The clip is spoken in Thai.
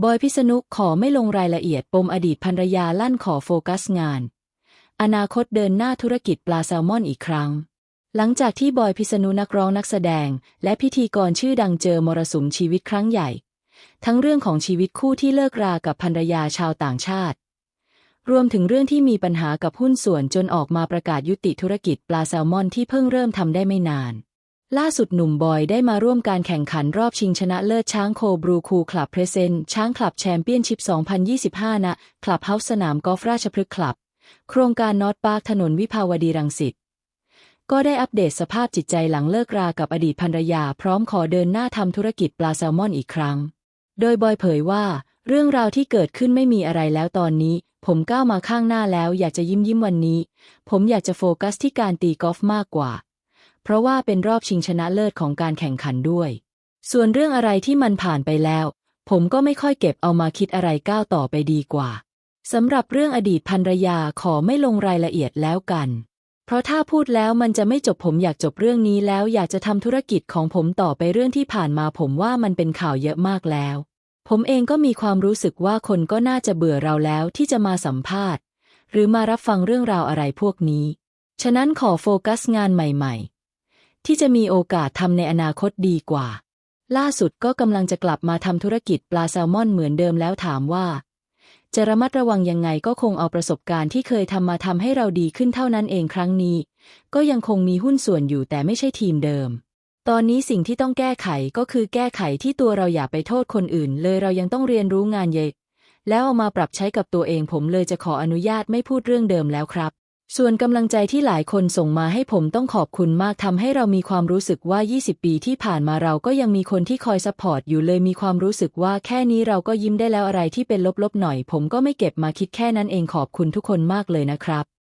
บอยพิษณุขอไม่ลงรายละเอียดปมอดีตภรรยาลั่นขอโฟกัสงาน อนาคตเดินหน้าธุรกิจปลาแซลมอนอีกครั้ง หลังจากที่บอยพิษณุนักร้องนักแสดง และพิธีกรชื่อดังเจอมรสุมชีวิตครั้งใหญ่ ทั้งเรื่องของชีวิตคู่ที่เลิกรากับภรรยาชาวต่างชาติ รวมถึงเรื่องที่มีปัญหากับหุ้นส่วนจนออกมาประกาศยุติธุรกิจปลาแซลมอนที่เพิ่งเริ่มทำได้ไม่นาน ล่าสุดหนุ่มบอยได้มาร่วมการแข่งขันรอบชิงชนะเลิศช้างโคบรูคูคลับเพรเซนช้างคลับแชมเปี้ยนชิพ 2025 ณ คลับเฮาส์สนามกอล์ฟราชพฤกษ์คลับ โครงการนอตปาร์คถนนวิภาวดีรังสิต ก็ได้อัปเดตสภาพจิตใจหลังเลิกรากับอดีตภรรยา พร้อมขอเดินหน้าทำธุรกิจปลาแซลมอนอีกครั้ง โดยบอยเผยว่า เรื่องราวที่เกิดขึ้นไม่มีอะไรแล้วตอนนี้ ผมก้าวมาข้างหน้าแล้วอยากจะยิ้มยิ้มวันนี้ ผมอยากจะโฟกัสที่การตีกอล์ฟมากกว่า เพราะว่าเป็นรอบชิงชนะเลิศของการแข่งขันด้วย ส่วนเรื่องอะไรที่มันผ่านไปแล้ว ผมก็ไม่ค่อยเก็บเอามาคิดอะไรก้าวต่อไปดีกว่าสำหรับเรื่องอดีตภรรยาขอไม่ลงรายละเอียดแล้วกัน เพราะถ้าพูดแล้วมันจะไม่จบผมอยากจบเรื่องนี้แล้วอยากจะทำธุรกิจของผมต่อไปเรื่องที่ผ่านมาผมว่ามันเป็นข่าวเยอะมากแล้ว ผมเองก็มีความรู้สึกว่าคนก็น่าจะเบื่อเราแล้วที่จะมาสัมภาษณ์ หรือมารับฟังเรื่องราวอะไรพวกนี้ ฉะนั้นขอโฟกัสงานใหม่ ที่จะมีโอกาสทำในอนาคตดีกว่า ล่าสุดก็กำลังจะกลับมาทำธุรกิจปลาแซลมอนเหมือนเดิมแล้วถามว่า จะระมัดระวังยังไงก็คงเอาประสบการณ์ที่เคยทำมาทำให้เราดีขึ้นเท่านั้นเองครั้งนี้ ก็ยังคงมีหุ้นส่วนอยู่แต่ไม่ใช่ทีมเดิม ตอนนี้สิ่งที่ต้องแก้ไขก็คือแก้ไขที่ตัวเราอย่าไปโทษคนอื่น เลยเรายังต้องเรียนรู้งานเยอะแล้วเอามาปรับใช้กับตัวเองผมเลยจะขออนุญาตไม่พูดเรื่องเดิมแล้วครับ ส่วนกำลังใจที่หลายคนส่งมาให้ผมต้องขอบคุณมากทำให้เรามีความรู้สึกว่า 20 ปีที่ผ่านมาเราก็ยังมีคนที่คอยซัพพอร์ตอยู่เลยมีความรู้สึกว่าแค่นี้เราก็ยิ้มได้แล้วอะไรที่เป็นลบๆหน่อย ผมก็ไม่เก็บมาคิดแค่นั้นเองขอบคุณทุกคนมากเลยนะครับ